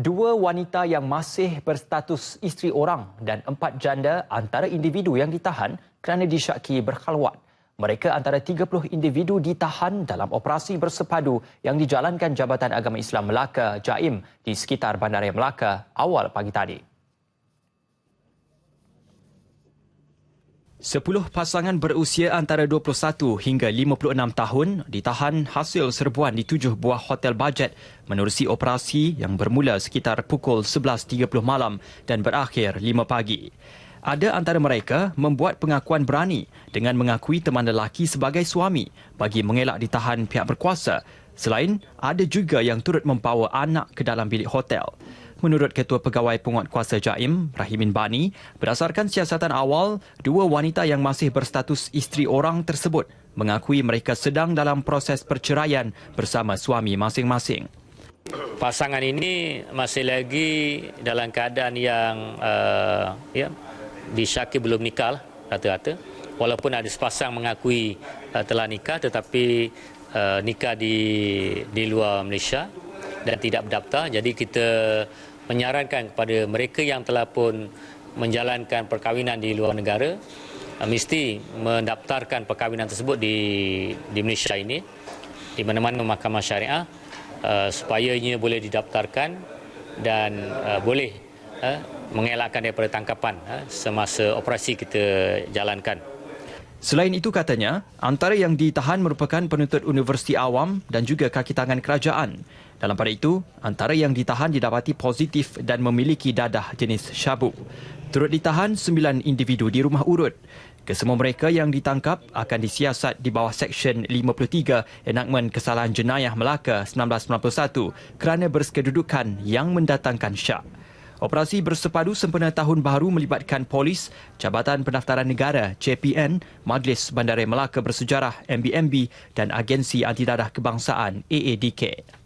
Dua wanita yang masih berstatus isteri orang dan empat janda antara individu yang ditahan kerana disyaki berkhalwat. Mereka antara 30 individu ditahan dalam operasi bersepadu yang dijalankan Jabatan Agama Islam Melaka Jaim di sekitar Bandaraya Melaka awal pagi tadi. Sepuluh pasangan berusia antara 21 hingga 56 tahun ditahan hasil serbuan di tujuh buah hotel bajet menerusi operasi yang bermula sekitar pukul 11.30 malam dan berakhir 5 pagi. Ada antara mereka membuat pengakuan berani dengan mengakui teman lelaki sebagai suami bagi mengelak ditahan pihak berkuasa. Selain, ada juga yang turut membawa anak ke dalam bilik hotel. Menurut Ketua Pegawai Penguat Kuasa Jaim, Rahimin Bani, berdasarkan siasatan awal, dua wanita yang masih berstatus isteri orang tersebut mengakui mereka sedang dalam proses perceraian bersama suami masing-masing. Pasangan ini masih lagi dalam keadaan yang uh, ya, disyaki belum nikah lah, rata-rata. Walaupun ada sepasang mengakui uh, telah nikah tetapi uh, nikah di di luar Malaysia dan tidak berdaftar. Jadi kita menyarankan kepada mereka yang telah pun menjalankan perkahwinan di luar negara uh, mesti mendaftarkan perkahwinan tersebut di di Malaysia ini di mana-mana mahkamah syariah uh, supaya ia boleh didaftarkan dan uh, boleh mengelakkan daripada tangkapan semasa operasi kita jalankan. Selain itu katanya, antara yang ditahan merupakan penuntut universiti awam dan juga kaki tangan kerajaan. Dalam pada itu, antara yang ditahan didapati positif dan memiliki dadah jenis syabu. Turut ditahan sembilan individu di rumah urut. Kesemua mereka yang ditangkap akan disiasat di bawah Seksyen 53 Enakmen Kesalahan Jenayah Melaka 1991 kerana bersekedudukan yang mendatangkan syak. Operasi bersepadu sempena tahun baru melibatkan polis, Jabatan Pendaftaran Negara JPN, Majlis Bandaraya Melaka Bersejarah MBMB dan Agensi Antidadah Kebangsaan AADK.